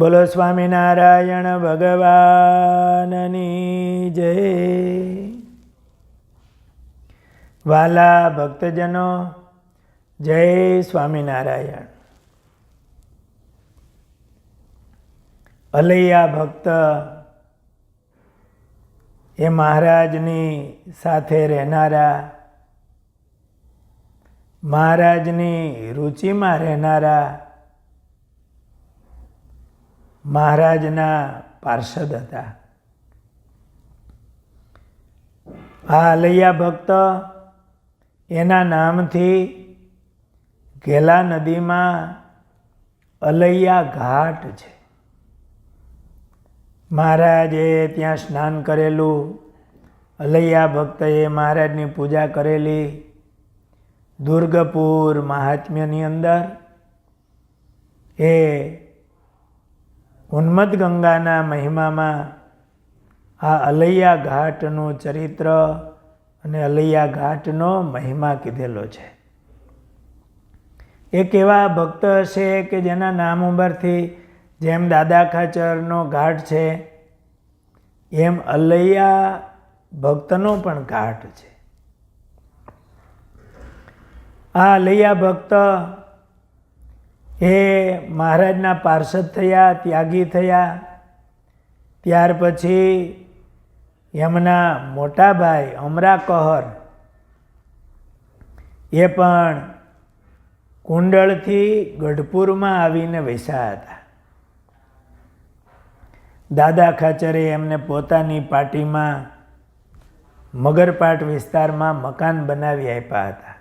બોલો સ્વામિનારાયણ ભગવાનની જય. વાલા ભક્તજનો, જય સ્વામિનારાયણ. અલૈયા ભક્ત, એ મહારાજની સાથે રહેનારા, મહારાજની રુચિમાં રહેનારા મહારાજના પાર્ષદ હતા. આ અલૈયા ભક્ત એના નામથી ઘેલા નદીમાં અલૈયા ઘાટ છે. મહારાજે ત્યાં સ્નાન કરેલું, અલૈયા ભક્તએ મહારાજની પૂજા કરેલી, દુર્ગપુર મહાત્મ્યની અંદર એ ઉન્મત્ત ગંગાના મહિમામાં આ અલૈયા ઘાટનું ચરિત્ર અને અલૈયા ઘાટનો મહિમા કીધેલો છે. એક એવા ભક્ત હશે કે જેના નામ ઉપરથી જેમ દાદા ખાચરનો ઘાટ છે, એમ અલૈયા ભક્તનો પણ ઘાટ છે. આ અલૈયા ભક્ત એ મહારાજના પાર્ષદ થયા, ત્યાગી થયા, ત્યાર પછી એમના મોટા ભાઈ અમરા કહર એ પણ કુંડળથી ગઢપુરમાં આવીને વસ્યા હતા. દાદા ખાચરે એમને પોતાની પાર્ટીમાં મગરપાટ વિસ્તારમાં મકાન બનાવી આપ્યા હતા.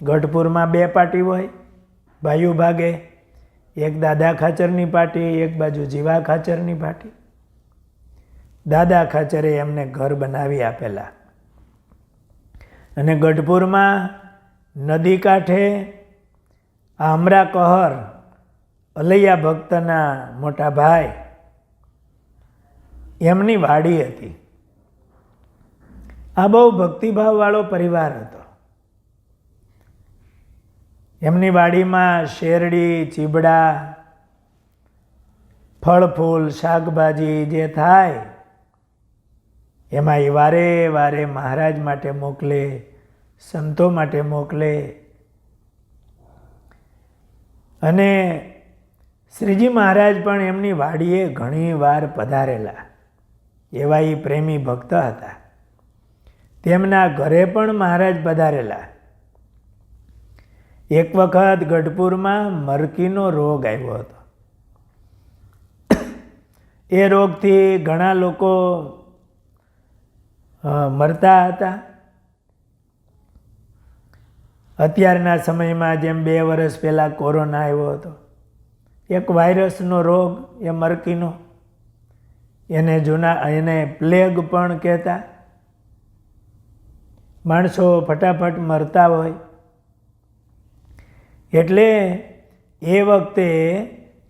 ગઢપુરમાં બે પાર્ટી હોય ભાઈઓ ભાગે, એક દાદા ખાચરની પાર્ટી એક બાજુ જીવા ખાચરની પાર્ટી દાદા ખાચરે એમને ઘર બનાવી આપેલા. અને ગઢપુરમાં નદી કાંઠે આમરા કહર અલૈયા ભક્તના મોટા ભાઈ એમની વાડી હતી. આ બહુ ભક્તિભાવવાળો પરિવાર હતો. એમની વાડીમાં શેરડી, ચીબડા ફળ ફૂલ શાકભાજી જે થાય, એમાં એ વારે વારે મહારાજ માટે મોકલે, સંતો માટે મોકલે. અને શ્રીજી મહારાજ પણ એમની વાડીએ ઘણી વાર પધારેલા, એવા એ પ્રેમી ભક્ત હતા. તેમના ઘરે પણ મહારાજ પધારેલા. એક વખત ગઢપુરમાં મરકીનો રોગ આવ્યો હતો. એ રોગથી ઘણા લોકો મરતા હતા. અત્યારના સમયમાં જેમ બે વર્ષ પહેલાં કોરોના આવ્યો હતો, એક વાયરસનો રોગ એ મરકીનો. એને જૂના, એને પ્લેગ પણ કહેતા. માણસો ફટાફટ મરતા હોય. એટલે એ વખતે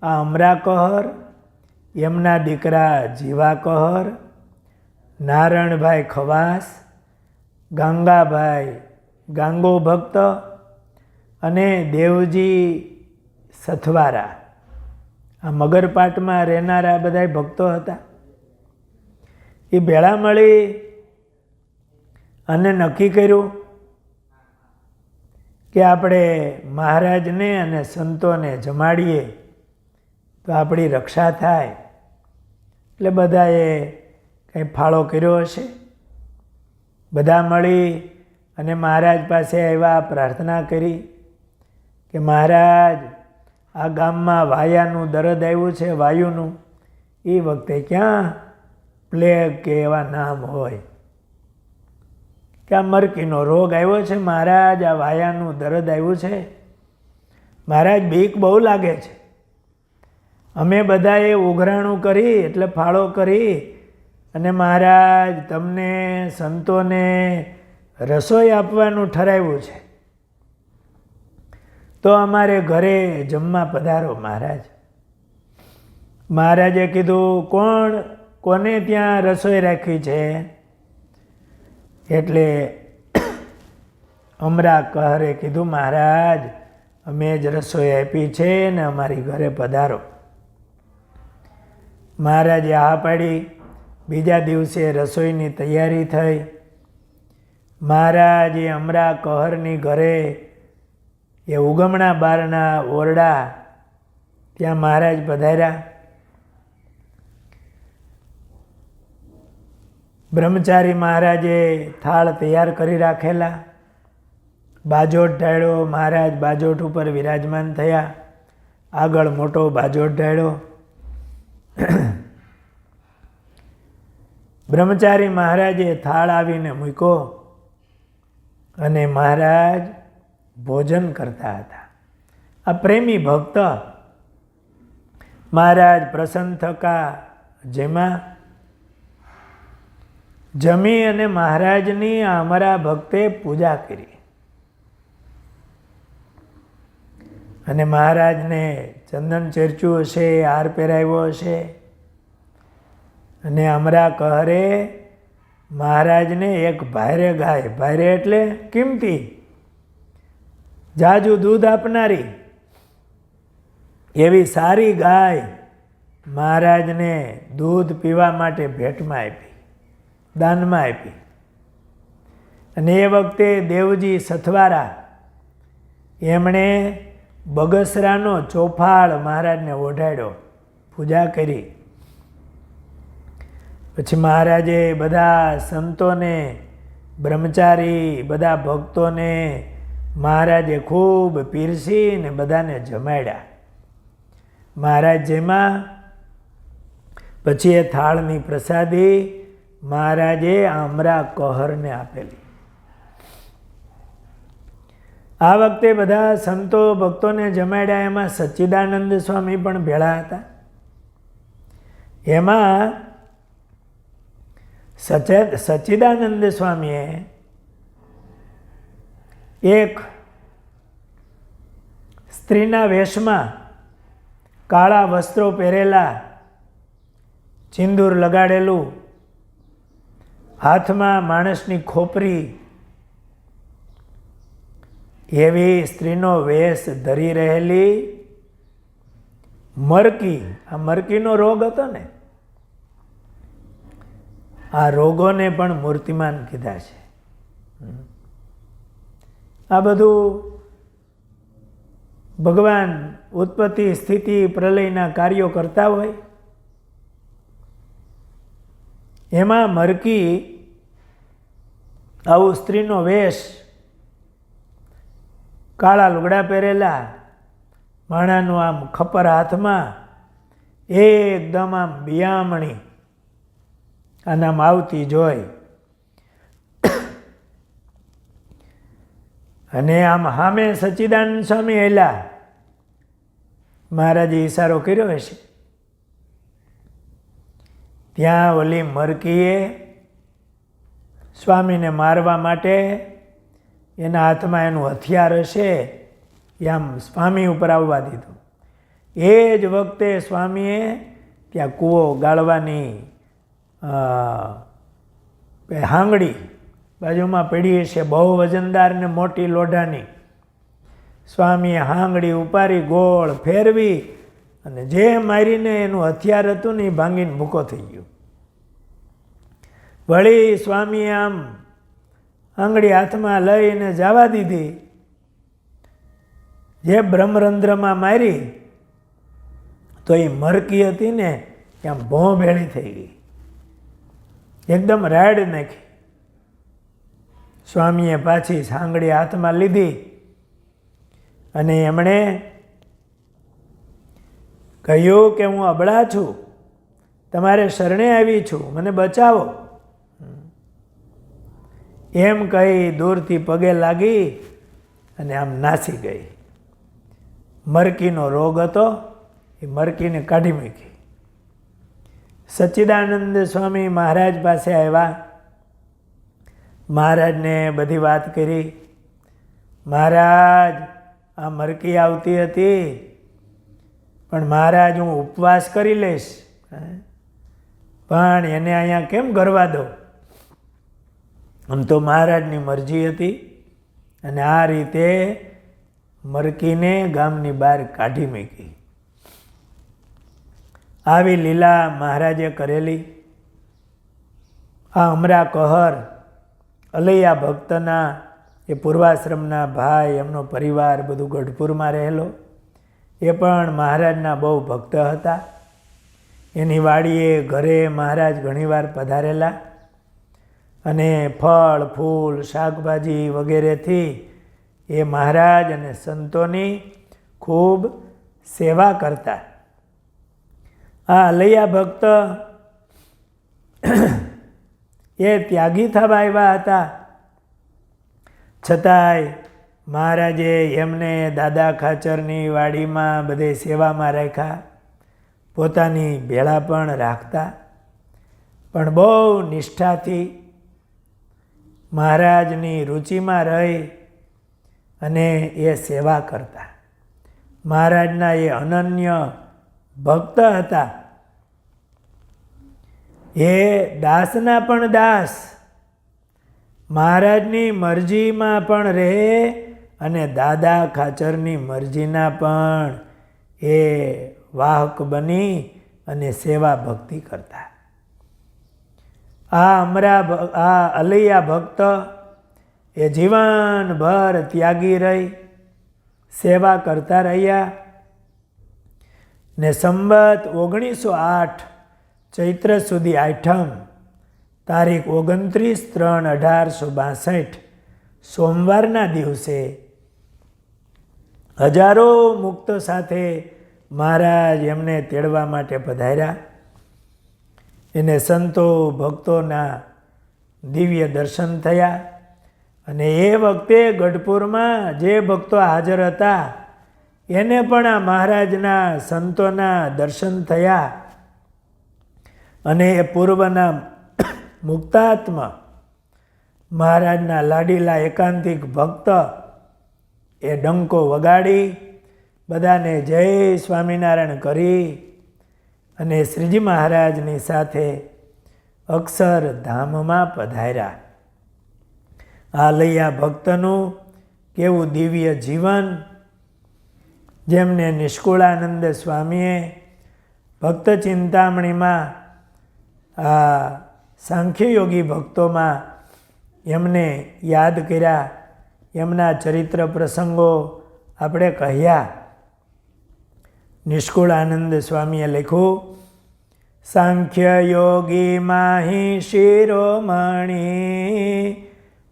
આ અમરા કહર એમના દીકરા જીવા કહર નારાયણભાઈ ખવાસ, ગંગાભાઈ ગાંગો ભક્ત અને દેવજી સથવારા આ મગરપાટમાં રહેનારા બધા ભક્તો હતા. એ ભેળા મળી અને નક્કી કર્યું કે આપણે મહારાજને અને સંતોને જમાડીએ તો આપણી રક્ષા થાય. એટલે બધાએ કંઈ ફાળો કર્યો હશે? બધા મળી અને મહારાજ પાસે આવ્યા પ્રાર્થના કરી કે મહારાજ, આ ગામમાં વાયાનું દરદ આવ્યું છે, વાયુનું. એ વખતે ક્યાં પ્લેગ કે એવા નામ હોય? કે આ મરકીનો રોગ આવ્યો છે, મહારાજ, આ વાયાનું દર્દ આવ્યું છે. મહારાજ, બીક બહુ લાગે છે. અમે બધાએ ઉઘરાણું કરી, એટલે ફાળો કરી, અને મહારાજ, તમને સંતોને રસોઈ આપવાનું ઠરાવ્યું છે. તો અમારે ઘરે જમવા પધારો, મહારાજ. મહારાજે કીધું, કોણ, કોને ત્યાં રસોઈ રાખી છે? એટલે અમરા કહરે કીધું, મહારાજ, અમે જ રસોઈ આપી છે ને અમારી ઘરે પધારો. મહારાજે હા પાડી. બીજા દિવસે રસોઈની તૈયારી થઈ. મહારાજ અમરા કહરની ઘરે એ ઉગમણા બારના ઓરડા ત્યાં મહારાજ પધાર્યા. બ્રહ્મચારી મહારાજે થાળ તૈયાર કરી રાખેલા. બાજોટ ઢાળ્યો મહારાજ બાજોટ ઉપર વિરાજમાન થયા. આગળ મોટો બાજોટ ઢાળ્યો. બ્રહ્મચારી મહારાજે થાળ આવીને મૂક્યો અને મહારાજ ભોજન કરતા હતા. આ પ્રેમી ભક્ત મહારાજ પ્રસન્ન થકા જેમાં જમી અને મહારાજની અમારા ભક્તે પૂજા કરી. અને મહારાજને ચંદન ચર્ચ્યું હશે, હાર પહેરાવ્યો હશે. અને અમરા કહરે મહારાજને એક ભારે ગાય, ભારે એટલે કિંમતી. જાજુ દૂધ આપનારી. એવી સારી ગાય મહારાજને દૂધ પીવા માટે ભેટમાં આપી. દાનમાં આપી. અને એ વખતે દેવજી સથવારા એમણે બગસરાનો ચોફાળ મહારાજને ઓઢાડ્યો, પૂજા કરી. પછી મહારાજે બધા સંતોને, બ્રહ્મચારી, બધા ભક્તોને મહારાજે ખૂબ પીરસીને બધાને જમાડ્યા. મહારાજ જેમાં પછી એ થાળની પ્રસાદી મહારાજે આમરા કહરને આપેલી. આ વખતે બધા સંતો ભક્તોને જમાડ્યા. એમાં સચ્ચિદાનંદ સ્વામી પણ ભેળા હતા. એમાં સચે, સચ્ચિદાનંદ સ્વામીએ એક સ્ત્રીના વેશમાં કાળા વસ્ત્રો પહેરેલા, ચિંદૂર લગાડેલું હાથમાં માણસની ખોપરી એવી સ્ત્રીનો વેશ ધરી રહેલી મરકી. આ મરકીનો રોગ હતો ને? આ રોગોને પણ મૂર્તિમાન કીધા છે. આ બધું ભગવાન ઉત્પત્તિ સ્થિતિ પ્રલયના કાર્યો કરતા હોય. એમાં મરકી આવું સ્ત્રીનો વેશ, કાળા લુગડા પહેરેલા, માણાનું આમ ખપર હાથમાં, એકદમ આમ બિયામણી આનામ આવતી જોઈ અને આમ સામે સચ્ચિદાનંદ સ્વામી એલા મહારાજે ઈશારો કર્યો હશે. ત્યાં ઓલી મરકીએ સ્વામીને મારવા માટે એના હાથમાં એનું હથિયાર હશે એ આમ સ્વામી ઉપર આવવા દીધું. એ જ વખતે સ્વામીએ ત્યાં કૂવો ગાળવાની હાંગડી બાજુમાં પડી છે બહુ વજનદાર ને મોટી લોઢાની. સ્વામીએ હાંગડી ઉપારી, ગોળ ફેરવી અને જે મારીને એનું હથિયાર હતું ને એ ભાંગીને મૂકો થઈ ગયું. વળી સ્વામી આમ આંગળી હાથમાં લઈને જવા દીધી. જે બ્રહ્મરંધ્રમાં મારી, તો એ મરકી હતી ને ત્યાં ભોં ભેળી થઈ ગઈ. એકદમ રાડ નાખી. સ્વામીએ પાછી સાંગળી હાથમાં લીધી અને એમણે કહ્યું કે હું અબળા છું, તમારે શરણે આવી છું, મને બચાવો. એમ કહી દૂરથી પગે લાગી અને આમ નાસી ગઈ. મરકીનો રોગ હતો, એ મરકીને કાઢી મૂકી. સચ્ચિદાનંદ સ્વામી મહારાજ પાસે આવ્યા. મહારાજને બધી વાત કરી. મહારાજ, આ મરકી આવતી હતી, પણ મહારાજ હું ઉપવાસ કરી લઈશ. પણ એને અહીંયા કેમ ગરવા દો? આમ તો મહારાજની મરજી હતી અને આ રીતે મરકીને ગામની બહાર કાઢી મૂકી. આવી લીલા મહારાજે કરેલી આ અમરા કહર અલૈયા ભક્તના, એ પૂર્વાશ્રમના ભાઈ, એમનો પરિવાર બધું ગઢપુરમાં રહેલો. એ પણ મહારાજના બહુ ભક્ત હતા. એની વાડીએ ઘરે મહારાજ ઘણીવાર પધારેલા. અને ફળ, ફૂલ, શાકભાજી વગેરેથી એ મહારાજ અને સંતોની ખૂબ સેવા કરતા. આ અલૈયા ભક્ત એ ત્યાગી થવા આવ્યા હતા. છતાંય મહારાજે એમને દાદા ખાચરની વાડીમાં બધે સેવામાં રાખ્યા. પોતાની ભેળા પણ રાખતા. પણ બહુ નિષ્ઠાથી મહારાજની રુચિમાં રહી અને એ સેવા કરતા. મહારાજના એ અનન્ય ભક્ત હતા. એ દાસના પણ દાસ. મહારાજની મરજીમાં પણ રહે અને દાદા ખાચરની મરજીના પણ એ વાહક બની અને સેવા ભક્તિ કરતા. આ અમરા આ અલૈયા ભક્ત એ જીવનભર ત્યાગી રહી, સેવા કરતા રહ્યા ને સંબત ઓગણીસો આઠ ચૈત્ર સુધી આઠમ તારીખ ઓગણત્રીસ ત્રણ અઢારસો બાસઠ સોમવારના દિવસે હજારો મુક્તો સાથે મહારાજ એમને તેડવા માટે પધાર્યા. એને સંતો, ભક્તોના દિવ્ય દર્શન થયા અને એ વખતે ગઢપુરમાં જે ભક્તો હાજર હતા, એને પણ આ મહારાજના સંતોના દર્શન થયા અને એ પૂર્વના મુક્તાત્મા મહારાજના લાડીલા એકાંતિક ભક્ત એ ડંકો વગાડી બધાને જય સ્વામિનારાયણ કરી અને શ્રીજી મહારાજની સાથે અક્ષરધામમાં પધાર્યા. આ લૈયા ભક્તનું કેવું દિવ્ય જીવન, જેમને નિષ્કુળાનંદ સ્વામીએ ભક્ત ચિંતામણીમાં, આ સાંખ્યયોગી ભક્તોમાં એમને યાદ કર્યા. એમના ચરિત્ર પ્રસંગો આપણે કહ્યા. નિષ્કુળ આનંદ સ્વામીએ લખ્યું, સાંખ્ય યોગી માહી શિરોમણી,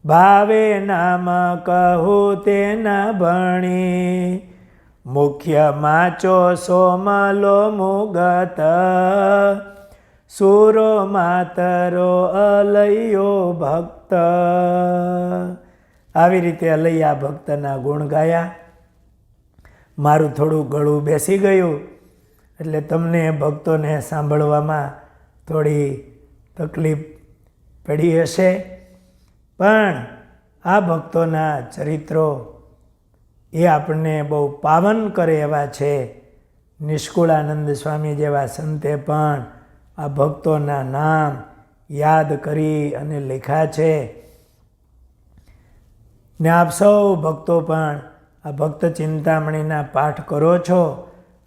ભાવે નામ કહું તેના ભણી. મુખ્ય માચો સોમલો મુગત, સુરો માતરો અલૈયો ભક્ત. આવી રીતે અલૈયા ભક્તના ગુણ ગાયા. મારું થોડું ગળું બેસી ગયું. એટલે તમને ભક્તોને સાંભળવામાં થોડી તકલીફ પડી હશે. પણ આ ભક્તોના ચરિત્રો એ આપણને બહુ પાવન કરે એવા છે. નિષ્કુળાનંદ સ્વામી જેવા સંતે પણ આ ભક્તોના નામ યાદ કરી અને લખ્યા છે. ને આપ સૌ ભક્તો પણ આ ભક્ત ચિંતામણીના પાઠ કરો છો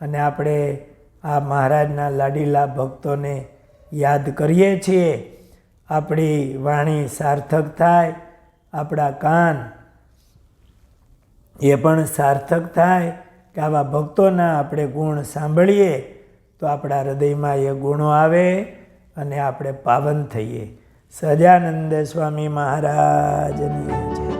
અને આપણે આ મહારાજના લાડીલા ભક્તોને યાદ કરીએ છીએ. આપણી વાણી સાર્થક થાય, આપણા કાન એ પણ સાર્થક થાય કે આવા ભક્તોના આપણે ગુણ સાંભળીએ તો આપણા હૃદયમાં એ ગુણો આવે અને આપણે પાવન થઈએ. સજાનંદ સ્વામી મહારાજની જય.